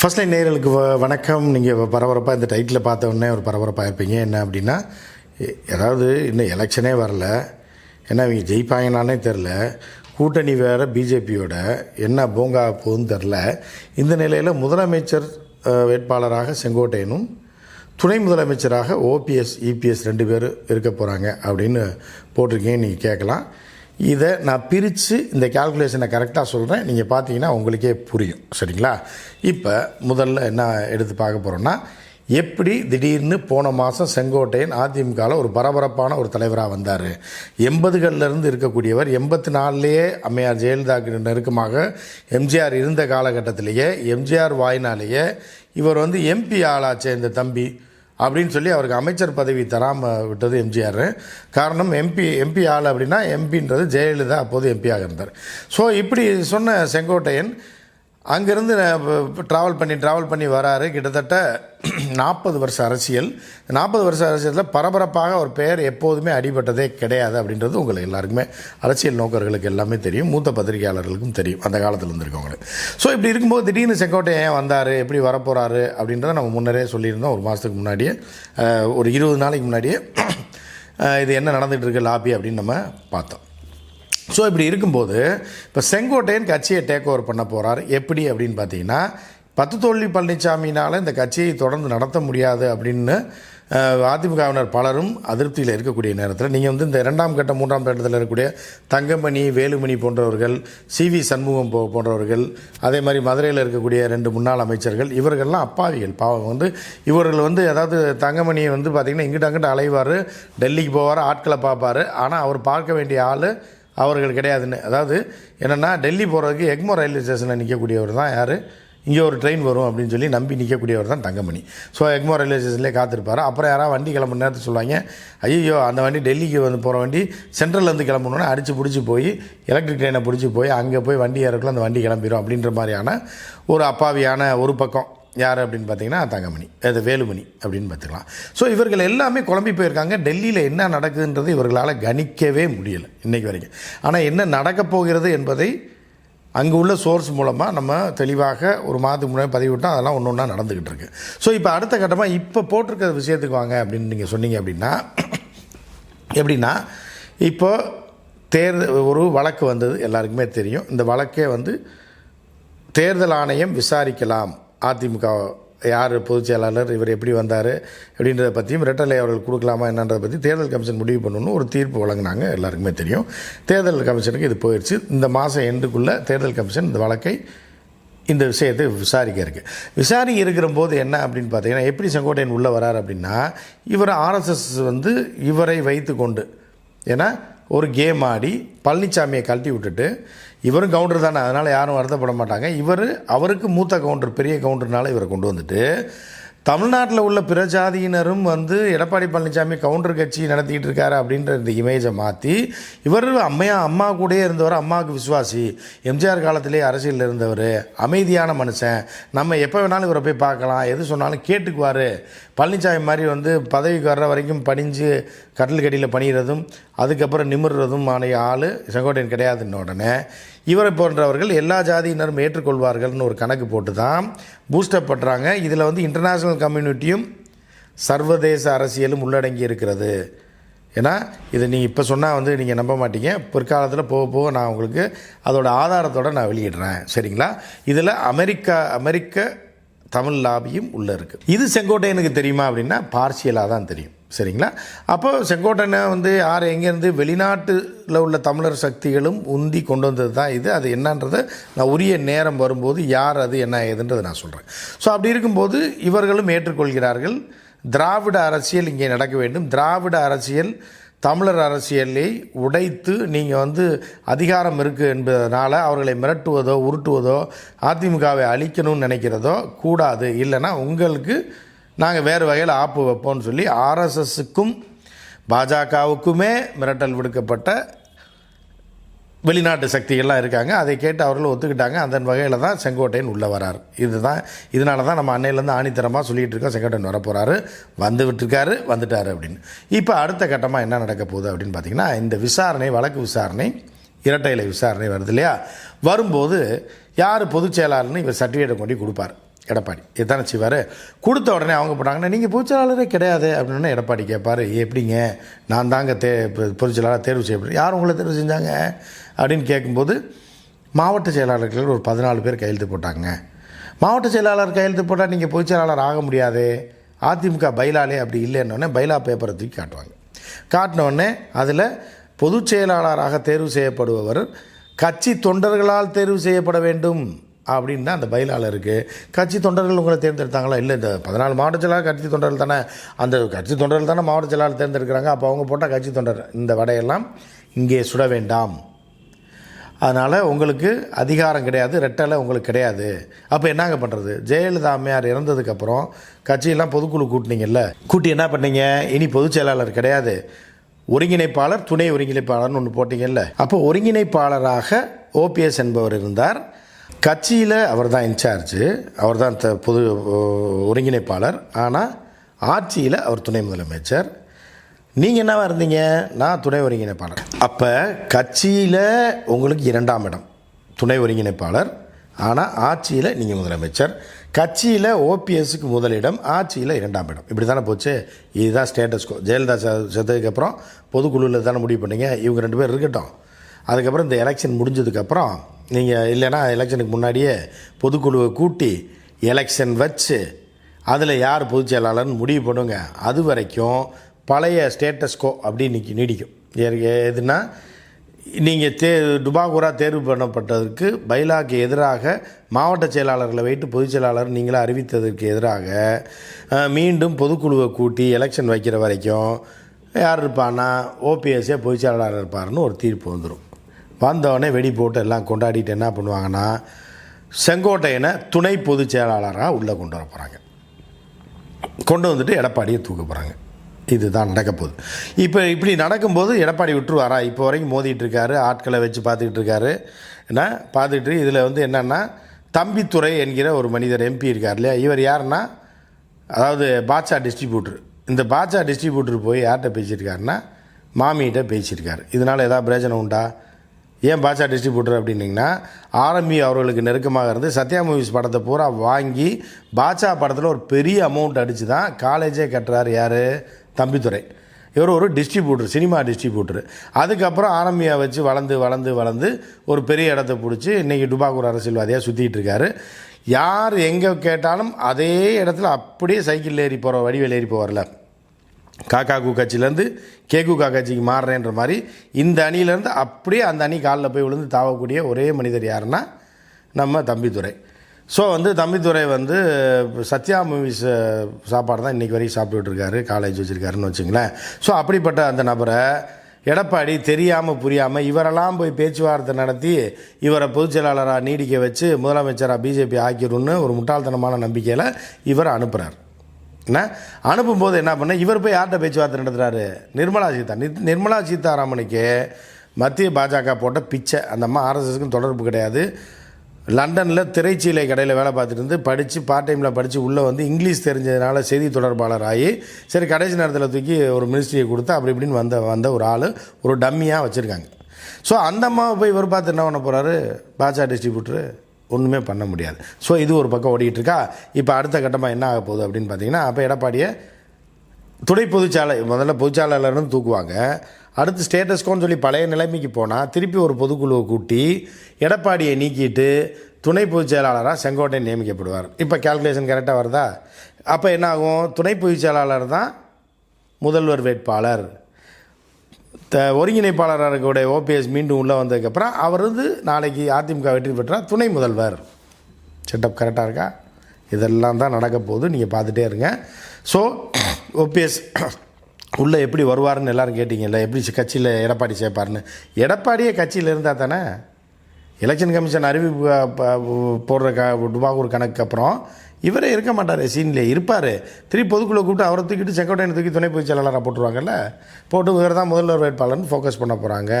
First line நேர்களுக்கு வணக்கம். நீங்கள் பரபரப்பாக இந்த டைட்டில் பார்த்த உடனே ஒரு பரபரப்பாக இருப்பீங்க. என்ன அப்படின்னா ஏதாவது இன்னும் எலெக்ஷனே வரல. ஏன்னா இவங்க ஜெயிப்பாங்கனானே தெரில கூட்டணி வேறு பிஜேபியோட என்ன போங்கா போகுதுன்னு தெரில இந்த நிலையில் முதலமைச்சர் வேட்பாளராக செங்கோட்டையனும் துணை முதலமைச்சராக ஓபிஎஸ் இபிஎஸ் ரெண்டு பேர் இருக்க போகிறாங்க அப்படின்னு போட்டிருக்கீங்க நீங்கள் கேட்கலாம். இதை நான் பிரித்து இந்த கால்குலேஷனை கரெக்டாக சொல்கிறேன் நீங்கள் பார்த்தீங்கன்னா உங்களுக்கே புரியும். சரிங்களா? இப்போ முதல்ல என்ன எடுத்து பார்க்க போகிறோன்னா எப்படி திடீர்னு போன மாதம் செங்கோட்டையன் அதிமுகவில் ஒரு பரபரப்பான ஒரு தலைவராக வந்தார். எண்பதுகள்லேருந்து இருக்கக்கூடியவர் எண்பத்தி நாலுலேயே அம்மையார் ஜெயலலிதாவுக்கு நெருக்கமாக எம்ஜிஆர் இருந்த காலகட்டத்திலேயே எம்ஜிஆர் வாயினாலேயே இவர் வந்து எம்பி ஆளாச்சே இந்த தம்பி. அப்படின்னு சொல்லி அவருக்கு அமைச்சர் பதவி தராமல் விட்டது எம்ஜிஆர். காரணம் எம்பி எம்பி ஆள் அப்படின்னா எம்பின்றது ஜெயலலிதா அப்போது எம்பியாக இருந்தார். ஸோ இப்படி சொன்ன செங்கோட்டையன் அங்கேருந்து ட்ராவல் பண்ணி ட்ராவல் பண்ணி வராரு. கிட்டத்தட்ட நாற்பது வருஷ அரசியல். நாற்பது வருஷ அரசியலில் பரபரப்பாக ஒரு பெயர் எப்போதுமே அடிபட்டதே கிடையாது அப்படின்றது உங்களுக்கு எல்லாருக்குமே அரசியல் நோக்கர்களுக்கு எல்லாமே தெரியும். மூத்த பத்திரிகையாளர்களுக்கும் தெரியும். அந்த காலத்தில் இருந்திருக்கவங்களுக்கு. ஸோ இப்படி இருக்கும்போது திடீர்னு செங்கோட்டை ஏன் வந்தார்? எப்படி வரப்போகிறாரு அப்படின்றத நம்ம முன்னரே சொல்லியிருந்தோம். ஒரு மாதத்துக்கு முன்னாடியே ஒரு இருபது நாளைக்கு முன்னாடியே இது என்ன நடந்துகிட்டு இருக்கு லாபி அப்படின்னு நம்ம பார்த்தோம். ஸோ இப்படி இருக்கும்போது இப்போ செங்கோட்டையன் கட்சியை டேக் ஓவர் பண்ண போகிறார் எப்படி அப்படின்னு பார்த்தீங்கன்னா பத்து தோல்வி பழனிசாமினால் இந்த கட்சியை தொடர்ந்து நடத்த முடியாது அப்படின்னு அதிமுகவினர் பலரும் அதிருப்தியில் இருக்கக்கூடிய நேரத்தில் நீங்கள் வந்து இந்த இரண்டாம் கட்ட மூன்றாம் கட்டத்தில் இருக்கக்கூடிய தங்கமணி வேலுமணி போன்றவர்கள் சி வி சண்முகம் போ போன்றவர்கள் அதே மாதிரி மதுரையில் இருக்கக்கூடிய ரெண்டு முன்னாள் அமைச்சர்கள் இவர்கள்லாம் அப்பாவிகள். பாவம் வந்து இவர்கள் வந்து ஏதாவது தங்கமணி வந்து பார்த்திங்கன்னா இங்கிட்ட அங்கிட்ட அலைவார் டெல்லிக்கு போவார் ஆட்களை பார்ப்பார். ஆனால் அவர் பார்க்க வேண்டிய ஆள் அவர்கள் கிடையாதுன்னு. அதாவது என்னென்னா டெல்லி போகிறதுக்கு எக்மோ ரயில்வே ஸ்டேஷனில் நிற்கக்கூடியவர் தான் யார்? இங்கே ஒரு ட்ரெயின் வரும் அப்படின்னு சொல்லி நம்பி நிற்கக்கூடியவர் தான் தங்கமணி. ஸோ எக்மோ ரயில்வே ஸ்டேஷன்லேயே காத்திருப்பார். அப்புறம் யாராவது வண்டி கிளம்புன நேரத்தை சொல்லுவாங்க ஐயோ அந்த வண்டி டெல்லிக்கு வந்து போகிற வண்டி சென்ட்ரல்லேருந்து கிளம்பணுன்னா அடித்து பிடிச்சி போய் எலக்ட்ரிக் ட்ரெயினை பிடிச்சி போய் அங்கே போய் வண்டி ஏறக்குள்ள அந்த வண்டி கிளம்பிடும் அப்படின்ற மாதிரியான ஒரு அப்பாவியான ஒரு பக்கம். யார் அப்படின்னு பார்த்தீங்கன்னா தங்கமணி. அது வேலுமணி அப்படின்னு பார்த்துக்கலாம். ஸோ இவர்கள் எல்லாமே குழம்பி போயிருக்காங்க. டெல்லியில் என்ன நடக்குதுன்றது இவர்களால் கணிக்கவே முடியலை இன்னைக்கு வரைக்கும். ஆனால் என்ன நடக்கப் போகிறது என்பதை அங்கே உள்ள சோர்ஸ் மூலமாக நம்ம தெளிவாக ஒரு மாதத்துக்கு முன்னாடி பதிவிட்டோம் அதெல்லாம் ஒன்று ஒன்றா நடந்துக்கிட்டு இருக்கு. ஸோ இப்போ அடுத்த கட்டமாக இப்போ போட்டிருக்கிற விஷயத்துக்கு வாங்க அப்படின்னு நீங்கள் சொன்னீங்க அப்படின்னா எப்படின்னா இப்போ தேர்தல் ஒரு வழக்கு வந்தது எல்லாருக்குமே தெரியும். இந்த வழக்கே வந்து தேர்தல் ஆணையம் விசாரிக்கலாம். அதிமுக யார் பொதுச் செயலாளர் இவர் எப்படி வந்தார் அப்படின்றத பற்றியும் ரெட்டலை அவர்கள் கொடுக்கலாமா என்னன்றதை பற்றி தேர்தல் கமிஷன் முடிவு பண்ணணும்னு ஒரு தீர்ப்பு வழங்கினாங்க எல்லாருக்குமே தெரியும். தேர்தல் கமிஷனுக்கு இது போயிடுச்சு இந்த மாதம் எண்டுக்குள்ளே தேர்தல் கமிஷன் இந்த வழக்கை இந்த விஷயத்தை விசாரிக்க இருக்கு. விசாரிக்க இருக்கிற போது என்ன அப்படின்னு பார்த்தீங்கன்னா எப்படி செங்கோட்டையன் உள்ளே வரார் அப்படின்னா இவர் ஆர்எஸ்எஸ் வந்து இவரை வைத்து கொண்டு ஏன்னா ஒரு கேம் ஆடி பழனிசாமியை கழட்டி விட்டுட்டு இவரும் கவுண்டர் தானே அதனால் யாரும் வருத்தப்பட மாட்டாங்க. இவர் அவருக்கு மூத்த கவுண்டர் பெரிய கவுண்டர்னால இவரை கொண்டு வந்துட்டு தமிழ்நாட்டில் உள்ள பிற ஜாதியினரும் வந்து எடப்பாடி பழனிசாமி கவுண்டர் கட்சி நடத்திக்கிட்டு இருக்காரு அப்படின்ற இந்த இமேஜை மாற்றி இவர் அம்மையா அம்மா கூடயே இருந்தவர் அம்மாவுக்கு விசுவாசி. எம்ஜிஆர் காலத்திலே அரசியலில் இருந்தவர் அமைதியான மனுஷன். நம்ம எப்போ வேணாலும் இவரை போய் பார்க்கலாம் எது சொன்னாலும் கேட்டுக்குவார். பழனிசாமி மாதிரி வந்து பதவிக்கு வர்ற வரைக்கும் பணிஞ்சு கட்டில் கடியில் பணிகிறதும் அதுக்கப்புறம் நிமிர்றதும் ஆனைய ஆள் செங்கோட்டையன் கிடையாதுன்ன உடனே இவரை போன்றவர்கள் எல்லா ஜாதியினரும் ஏற்றுக்கொள்வார்கள்னு ஒரு கணக்கு போட்டு தான் பூஸ்டப் பண்ணுறாங்க இதில் வந்து இன்டர்நேஷ்னல் கம்யூனிட்டியும் சர்வதேச அரசியலும் உள்ளடங்கி இருக்கிறது. ஏன்னா இதை நீங்கள் இப்போ சொன்னால் வந்து நீங்கள் நம்ப மாட்டீங்க. பிற்காலத்தில் போக போக நான் உங்களுக்கு அதோட ஆதாரத்தோடு நான் வெளியிடுறேன். சரிங்களா? இதில் அமெரிக்கா அமெரிக்க தமிழ் லாபியும் உள்ளே இருக்குது இது செங்கோட்டையனுக்கு தெரியுமா அப்படின்னா பார்சியலாக தான் தெரியும். சரிங்களா? அப்போ செங்கோட்டையனை வந்து யார் எங்கேருந்து வெளிநாட்டில் உள்ள தமிழர் சக்திகளும் உந்தி கொண்டு வந்தது தான் இது. அது என்னன்றதை நான் உரிய நேரம் வரும்போது யார் அது என்ன ஏதுன்றதை நான் சொல்கிறேன் ஸோ அப்படி இருக்கும்போது இவர்களும் ஏற்றுக்கொள்கிறார்கள். திராவிட அரசியல் இங்கே நடக்க வேண்டும். திராவிட அரசியல் தமிழர் அரசியலை உடைத்து நீங்கள் வந்து அதிகாரம் இருக்குது என்பதனால் அவர்களை மிரட்டுவதோ உருட்டுவதோ அதிமுகவை அழிக்கணும்னு நினைக்கிறதோ கூடாது. இல்லைன்னா உங்களுக்கு நாங்கள் வேறு வகையில் ஆப்பு வைப்போம்னு சொல்லி ஆர்எஸ்எஸ்ஸுக்கும் பாஜகவுக்குமே மிரட்டல் விடுக்கப்பட்ட வெளிநாட்டு சக்திகள்லாம் இருக்காங்க. அதை கேட்டு அவர்கள் ஒத்துக்கிட்டாங்க. அந்த வகையில் தான் செங்கோட்டையன் உள்ளே வரார். இதுதான் இதனால தான் நம்ம அன்னையிலேருந்து ஆணித்தரமாக சொல்லிகிட்டு இருக்கோம். செங்கோட்டையன் வரப்போகிறாரு வந்து விட்டுருக்காரு வந்துட்டார் அப்படின்னு. இப்போ அடுத்த கட்டமாக என்ன நடக்க போகுது அப்படின்னு பார்த்தீங்கன்னா இந்த விசாரணை வழக்கு விசாரணை இரட்டை இலை விசாரணை வருது இல்லையா? வரும்போது யார் பொதுச் செயலாளர்னு இவர் சர்டிஃபிகேட்டை கொண்டு கொடுப்பார். எடப்பாடி. இதுதானே செய்வார். கொடுத்த உடனே அவங்க போட்டாங்கன்னா நீங்கள் பொதுச்செயலாளரே கிடையாது. அப்படின்னு எடப்பாடி கேட்பார். எப்படிங்க? நான் தாங்க தே பொதுச்செயலாளர் தேர்வு செய்யப்படும் யார் உங்களை தேர்வு செஞ்சாங்க? அப்படின்னு கேட்கும்போது மாவட்ட செயலாளர்கள் ஒரு பதினாலு பேர் கையெழுத்து போட்டாங்க. மாவட்ட செயலாளர் கையெழுத்து போட்டால் நீங்கள் பொதுச் ஆக முடியாது. அதிமுக பைலாலே அப்படி இல்லைன்னொடனே பைலா பேப்பரை தூக்கி காட்டுவாங்க. காட்டினோடனே அதில் பொதுச் செயலாளராக தேர்வு செய்யப்படுபவர் கட்சி தொண்டர்களால் தேர்வு செய்யப்பட வேண்டும். அப்படின்னு தான் அந்த பயிலால் இருக்குது கட்சி தொண்டர்கள் உங்களை தேர்ந்தெடுத்தாங்களா? இல்லை இந்த பதினாலு மாவட்ட செயலாளர் கட்சி தொண்டர்கள் தானே? அந்த கட்சி தொண்டர்கள் தானே மாவட்ட செயலாளர் தேர்ந்தெடுக்கிறாங்க. அப்போ அவங்க போட்டால் கட்சி தொண்டர் இந்த வடையெல்லாம் இங்கே சுட வேண்டாம். அதனால் உங்களுக்கு அதிகாரம் கிடையாது ரெட்டலை உங்களுக்கு கிடையாது. அப்போ என்னங்க பண்ணுறது ஜெயலலிதா அம்மையார் இறந்ததுக்கப்புறம் கட்சியெல்லாம் பொதுக்குழு கூட்டினீங்கல்ல? கூட்டி என்ன பண்ணீங்க? இனி பொதுச் செயலாளர் கிடையாது. ஒருங்கிணைப்பாளர் துணை ஒருங்கிணைப்பாளர்னு ஒன்று போட்டிங்கல்ல? அப்போ ஒருங்கிணைப்பாளராக ஓபிஎஸ் என்பவர் இருந்தார். கட்சியில் அவர் தான் இன்சார்ஜு அவர் தான் த- பொது ஒருங்கிணைப்பாளர். ஆனால் ஆட்சியில் அவர் துணை முதலமைச்சர். நீங்கள் என்னவா இருந்தீங்க? நான் துணை ஒருங்கிணைப்பாளர். அப்போ கட்சியில் உங்களுக்கு இரண்டாம் இடம் துணை ஒருங்கிணைப்பாளர். ஆனால் ஆட்சியில் நீங்கள் முதலமைச்சர். கட்சியில் ஓபிஎஸ்க்கு முதலிடம் ஆட்சியில் இரண்டாம் இடம். இப்படி தானே போச்சு? இதுதான் ஸ்டேட்டஸ்கோ ஜெயலலிதா செத்ததுக்கப்புறம் பொதுக்குழுவில் தானே முடிவு பண்ணீங்க? இவங்க ரெண்டு பேர் இருக்கட்டும். அதுக்கப்புறம் இந்த எலெக்ஷன் முடிஞ்சதுக்கப்புறம் நீங்கள் இல்லைன்னா எலெக்ஷனுக்கு முன்னாடியே பொதுக்குழுவை கூட்டி எலெக்ஷன் வச்சு அதில் யார் பொதுச் செயலாளர்னு முடிவு பண்ணுங்க. அது வரைக்கும் பழைய ஸ்டேட்டஸ்கோ அப்படின்னு நீடிக்கும். ஏ- எதுனா நீங்கள் தே டுபாகுரா தேர்வு பண்ணப்பட்டதற்கு பைலாக்கு எதிராக மாவட்ட செயலாளர்களை வைத்து பொதுச் செயலாளர் நீங்களாக அறிவித்ததற்கு எதிராக மீண்டும் பொதுக்குழுவை கூட்டி எலெக்ஷன் வைக்கிற வரைக்கும் யார் இருப்பான்னா ஓபிஎஸ்ஏ பொதுச் செயலாளர் இருப்பாருன்னு ஒரு தீர்ப்பு வந்துடும் வந்தவொடனே வெடி போட்டு எல்லாம் கொண்டாடிட்டு என்ன பண்ணுவாங்கன்னா செங்கோட்டையனை துணை பொதுச் செயலாளராக உள்ளே கொண்டு வர போகிறாங்க கொண்டு வந்துட்டு எடப்பாடியை தூக்க போகிறாங்க இதுதான் நடக்க போகுது. இப்போ இப்படி நடக்கும்போது எடப்பாடி விட்டுருவாரா? இப்போ வரைக்கும் மோதிட்டு இருக்காரு ஆட்களை வச்சு பார்த்துக்கிட்டு இருக்காரு. என்ன? பார்த்துட்டு இதில் வந்து என்னென்னா தம்பித்துறை என்கிற ஒரு மனிதர் எம்பி இருக்கார் இல்லையா? இவர் யாருன்னா அதாவது பாட்சா டிஸ்ட்ரிபியூட்டர். இந்த பாட்சா டிஸ்ட்ரிபியூட்டர் போய் யார்கிட்ட பேசியிருக்காருன்னா மாமிகிட்ட பேசியிருக்காரு. இதனால் ஏதாவது பிரயோஜனம் உண்டா? ஏன் பாட்சா டிஸ்ட்ரிபியூட்டர் அப்படின்னிங்கன்னா ஆரம்பி அவர்களுக்கு நெருக்கமாக இருந்து சத்யா மூவிஸ் படத்தை பூரா வாங்கி பாட்சா படத்தில் ஒரு பெரிய அமௌண்ட் அடித்து தான் காலேஜே கட்டுறார் யார்? தம்பித்துறை இவர் ஒரு டிஸ்ட்ரிபியூட்டர் சினிமா டிஸ்ட்ரிபியூட்டர் அதுக்கப்புறம் ஆரம்பியை வச்சு வளர்ந்து வளர்ந்து வளர்ந்து ஒரு பெரிய இடத்த பிடிச்சி இன்றைக்கி டுபாகூர் அரசியல்வாதியாக சுற்றிட்டு இருக்காரு. யார் எங்கே கேட்டாலும் அதே இடத்துல அப்படியே சைக்கிள் ஏறி போகிற வடிவேல் ஏறி போவார்ல. காக்காக்கு கட்சியிலேருந்து கேகு கட்சிக்கு மாறுறேன்ற மாதிரி இந்த அணியிலேருந்து அப்படியே அந்த அணி காலில் போய் விழுந்து தாவக்கூடிய ஒரே மனிதர் யாருன்னா நம்ம தம்பித்துறை ஸோ வந்து தம்பித்துறை வந்து சத்யா மூவிஸ் சாப்பாடு தான் இன்றைக்கி வரைக்கும் சாப்பிட்டுட்ருக்காரு காலேஜ் வச்சுருக்காருன்னு வச்சுங்களேன். ஸோ அப்படிப்பட்ட அந்த நபரை எடப்பாடி தெரியாமல் புரியாமல் இவரெல்லாம் போய் பேச்சுவார்த்தை நடத்தி இவரை பொதுச் செயலாளராக நீடிக்க வச்சு முதலமைச்சராக பிஜேபி ஆக்கிடும்னு ஒரு முட்டாள்தனமான நம்பிக்கையில் இவரை அனுப்புகிறார் என்ன? அனுப்பும்போது என்ன பண்ண இவர் போய் யார்கிட்ட பேச்சுவார்த்தை நடத்துகிறாரு நிர்மலா சீதா. நித்- நிர்மலா சீதாராமனுக்கு மத்திய பாஜக போட்ட பிச்சை. அந்த அம்மா ஆர்எஸ்எஸ்க்கும் தொடர்பு கிடையாது. லண்டனில் திரைச்சீலை கடையில் வேலை பார்த்துட்டு இருந்து படித்து பார்ட் டைமில் படித்து உள்ளே வந்து இங்கிலீஷ் தெரிஞ்சதுனால செய்தி தொடர்பாளர் ஆகி சரி கடைசி நேரத்தில் தூக்கி ஒரு மினிஸ்ட்ரியை கொடுத்து அப்படி இப்படின்னு வந்த வந்த ஒரு ஆள் ஒரு டம்மியாக வச்சுருக்காங்க. ஸோ அந்த அம்மாவை போய் இவர் பார்த்து என்ன பண்ண போகிறாரு பாஜக டிஸ்ட்ரிபியூட்டரு ஒன்றுமே பண்ண முடியாது. ஸோ இது ஒரு பக்கம் ஓடிட்டு இப்போ அடுத்த கட்டமாக என்ன ஆக போகுது அப்படின்னு பார்த்தீங்கன்னா அப்போ எடப்பாடியை துணை பொதுச்சாலை முதல்ல பொதுச்சாலையிலேருந்து தூக்குவாங்க. அடுத்து ஸ்டேட்டஸ்கோன்னு சொல்லி பழைய நிலைமைக்கு போனால் திருப்பி ஒரு பொதுக்குழுவை கூட்டி எடப்பாடியை நீக்கிட்டு துணை பொதுச் செயலாளராக செங்கோட்டையன் நியமிக்கப்படுவார். இப்போ கேல்குலேஷன் கரெக்டாக வருதா? அப்போ என்ன ஆகும்? துணை பொதுச் செயலாளர் தான் முதல்வர் வேட்பாளர். த ஒருங்கிணைப்பாளராக இருக்கக்கூடிய ஓபிஎஸ் மீண்டும் உள்ளே வந்ததுக்கப்புறம் அவர் வந்து நாளைக்கு அதிமுக வெற்றி பெற்றால் துணை முதல்வர். செட்டப் கரெக்டாக இருக்கா? இதெல்லாம் தான் நடக்க போகுது. நீங்கள் பார்த்துட்டே இருங்க. ஸோ ஓபிஎஸ் உள்ளே எப்படி வருவாருன்னு எல்லோரும் கேட்டிங்கல்ல? எப்படி கட்சியில் எடப்பாடி சேர்ப்பார்னு எடப்பாடியே கட்சியில் இருந்தால் தானே? எலெக்ஷன் கமிஷன் அறிவிப்பு போடுற க டுபாகூர் கணக்கு அப்புறம் இவரே இருக்க மாட்டார் சீன்லேயே. இருப்பார். திருப்பி பொதுக்குள்ளே கூப்பிட்டு அவரை தூக்கிட்டு செங்கோட்டையனை தூக்கி துணை பொதுச் செயலாளராக போட்டுருவாங்கல்ல? போட்டு இவர் தான் முதல்வர் வேட்பாளர்னு ஃபோக்கஸ் பண்ண போகிறாங்க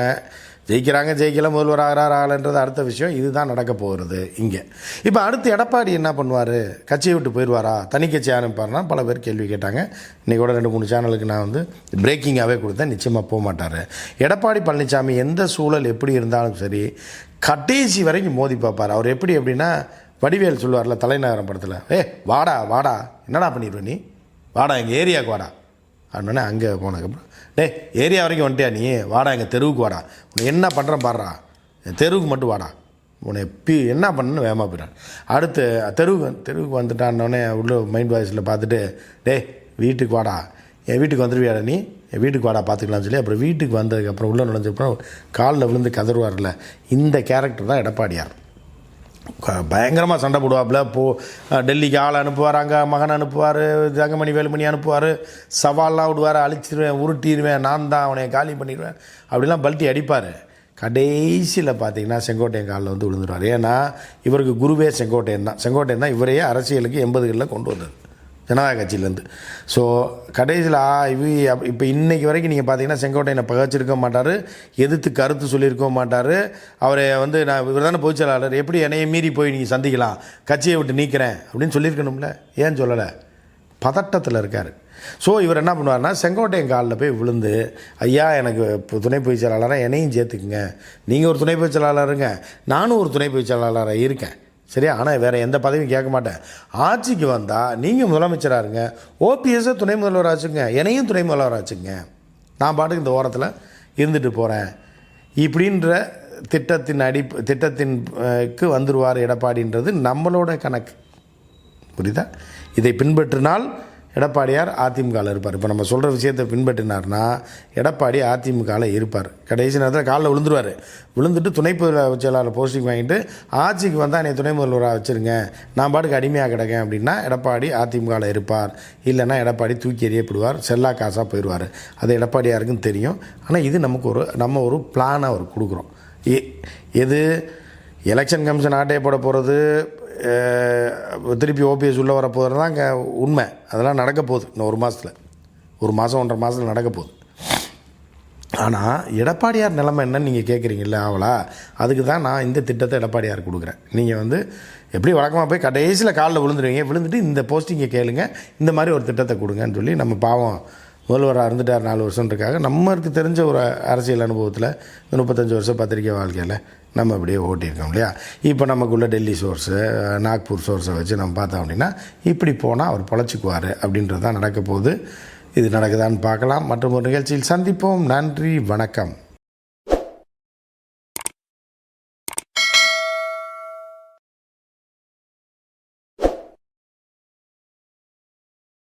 ஜெயிக்கிறாங்க ஜெயிக்கல முதல்வர் ஆகிறார் ஆகலன்றது அடுத்த விஷயம். இதுதான் நடக்க போகிறது இங்கே. இப்போ அடுத்து எடப்பாடி என்ன பண்ணுவார்? கட்சியை விட்டு போயிடுவாரா? தனி கட்சி ஆரம்பிப்பார்னா பல பேர் கேள்வி கேட்டாங்க. இன்றைக்கி கூட ரெண்டு மூணு சேனலுக்கு நான் வந்து பிரேக்கிங்காகவே கொடுத்தேன். நிச்சயமாக போக மாட்டார். எடப்பாடி பழனிசாமி எந்த சூழல் எப்படி இருந்தாலும் சரி கடைசி வரைக்கும் மோதி பார்ப்பார். அவர் எப்படி எப்படின்னா வடிவேல் சொல்லுவார்ல தலைநகரம் படத்தில். ஏ வாடா வாடா. என்னடா பண்ணிடுவ நீ? வாடா எங்கள் ஏரியாவுக்கு வாடா. அப்படின்னே அங்கே போனதுக்கப்புறம் டேய் ஏரியா வரைக்கும் வந்துட்டியா நீ? வாடா எங்கள் தெருவுக்கு வாடா. உன்னை என்ன பண்ணுறேன் பாடுறா. என் தெருவுக்கு மட்டும் வாடா. உன்னை பி என்ன பண்ணணும்னு வேகமாக போயிடான் அடுத்து தெருவுக்கு வந்து- தெருவுக்கு வந்துட்டான்னொடனே உள்ள மைண்ட் வாய்ஸில் பார்த்துட்டு டேய் வீட்டுக்கு வாடா. என் வீட்டுக்கு வந்துடுவியாடா நீ? என் வீட்டுக்கு வாடா பார்த்துக்கலாம்னு சொல்லி அப்புறம் வீட்டுக்கு வந்ததுக்கப்புறம் உள்ளே நுழைஞ்சப்புறம் காலில் விழுந்து கதறுவார்ல. இந்த கேரக்டர் தான் எடப்பாடியார். பயங்கரமாக சண்டை போடுவாப்புல. போ டெல்லிக்கு ஆள் அனுப்புவார் அங்கே மகன் அனுப்புவார் தங்கமணி வேலுமணி அனுப்புவார். சவால்லாம் விடுவார் அழிச்சிடுவேன் உருட்டிடுவேன் நான் தான் அவனை காலி பண்ணிடுவேன் அப்படிலாம் பல்ட்டி அடிப்பார். கடைசியில் பார்த்தீங்கன்னா செங்கோட்டையன் காலில் வந்து விழுந்துருவார். ஏன்னா இவருக்கு குருவே செங்கோட்டையன் தான். செங்கோட்டையன் தான் இவரையே அரசியலுக்கு எண்பதுகளில் கொண்டு வந்தது. ஜனதா கட்சியிலேருந்து. ஸோ கடைசியில் இவ இப்போ இன்றைக்கி வரைக்கும் நீங்கள் பார்த்தீங்கன்னா செங்கோட்டையனை பகச்சிருக்க மாட்டார் எதிர்த்து கருத்து சொல்லியிருக்க மாட்டார். அவரை வந்து நான் இவர் தானே பொதுச் செயலாளர் எப்படி என்னையை மீறி போய் நீங்கள் சந்திக்கலாம் கட்சியை விட்டு நீக்கிறேன் அப்படின்னு சொல்லியிருக்கணும்ல? ஏன் சொல்லலை? பதட்டத்தில் இருக்கார். ஸோ இவர் என்ன பண்ணுவார்னா செங்கோட்டையன் காலில் போய் விழுந்து ஐயா எனக்கு இப்போ துணை பொதுச் செயலாளராக என்னையும் சேர்த்துக்குங்க. நீங்கள் ஒரு துணை பொதுச் செயலாளருங்க நானும் ஒரு துணை பொதுச் செயலாளராக இருக்கேன். சரியா ஆனால் வேறு எந்த பதவியும் கேட்க மாட்டேன். ஆட்சிக்கு வந்தால் நீங்கள் முதலமைச்சராக இருங்க ஓபிஎஸ்ஸை துணை முதல்வர் ஆச்சுங்க என்னையும் துணை முதல்வர் ஆச்சுங்க நான் பாட்டுக்கு இந்த ஓரத்தில் இருந்துட்டு போகிறேன் இப்படின்ற திட்டத்தின் அடி திட்டத்தின்க்கு வந்துருவார் எடப்பாடின்றது நம்மளோட கணக்கு. புரியுதா? இதை பின்பற்றினால் எடப்பாடியார் அதிமுகவில் இருப்பார். இப்போ நம்ம சொல்கிற விஷயத்தை பின்பற்றினார்னா எடப்பாடி அதிமுகவில் இருப்பார். கடைசி நேரத்தில் காலில் விழுந்துருவார். விழுந்துட்டு துணை பொதுச் செயலாளர் போஸ்டிங் வாங்கிட்டு ஆட்சிக்கு வந்தால் என்னை துணை முதல்வராக வச்சுருங்க நான் பாட்டுக்கு அடிமையாக கிடக்கேன் அப்படின்னா எடப்பாடி அதிமுகவில் இருப்பார். இல்லைன்னா எடப்பாடி தூக்கி எறியப்படுவார் செல்லா காசாக போயிடுவார் அது எடப்பாடியாருக்கும் தெரியும். ஆனால் இது நமக்கு ஒரு நம்ம ஒரு பிளானை ஒரு கொடுக்குறோம். எது? எலெக்ஷன் கமிஷன் ஆட்டையை போட போகிறது திருப்பி ஓபிஎஸ் உள்ளே வரப்போகிறது தான் உண்மை. அதெல்லாம் நடக்க போகுது. இன்னும் ஒரு மாதத்தில் ஒரு மாதம் ஒன்றரை மாதத்தில் நடக்க போகுது. ஆனால் எடப்பாடியார் நிலைமை என்னன்னு நீங்கள் கேட்குறீங்கல்ல அவளா அதுக்கு தான் நான் இந்த திட்டத்தை எடப்பாடியார் கொடுக்குறேன். நீங்கள் வந்து எப்படி வழக்கமாக போய் கடைசியில் காலில் விழுந்துருவீங்க விழுந்துட்டு இந்த போஸ்டிங்கை கேளுங்க இந்த மாதிரி ஒரு திட்டத்தை கொடுங்கன்னு சொல்லி நம்ம பாவம் முதல்வராக இருந்துட்டார் நாலு வருஷன்றக்காக நம்மளுக்கு தெரிஞ்ச ஒரு அரசியல் அனுபவத்தில் இந்த முப்பத்தஞ்சு வருஷம் பத்திரிக்கை வாழ்க்கையில் நம்ம அப்படியே ஓட்டியிருக்கோம் இல்லையா? இப்போ நமக்குள்ள டெல்லி சோர்ஸு நாக்பூர் சோர்ஸை வச்சு நம்ம பார்த்தோம் அப்படின்னா இப்படி போனால் அவர் பொழைச்சிக்குவார் அப்படின்றது தான் நடக்க போகுது. இது நடக்குதான்னு பார்க்கலாம். மற்றும் ஒரு நிகழ்ச்சியில் சந்திப்போம். நன்றி. வணக்கம்.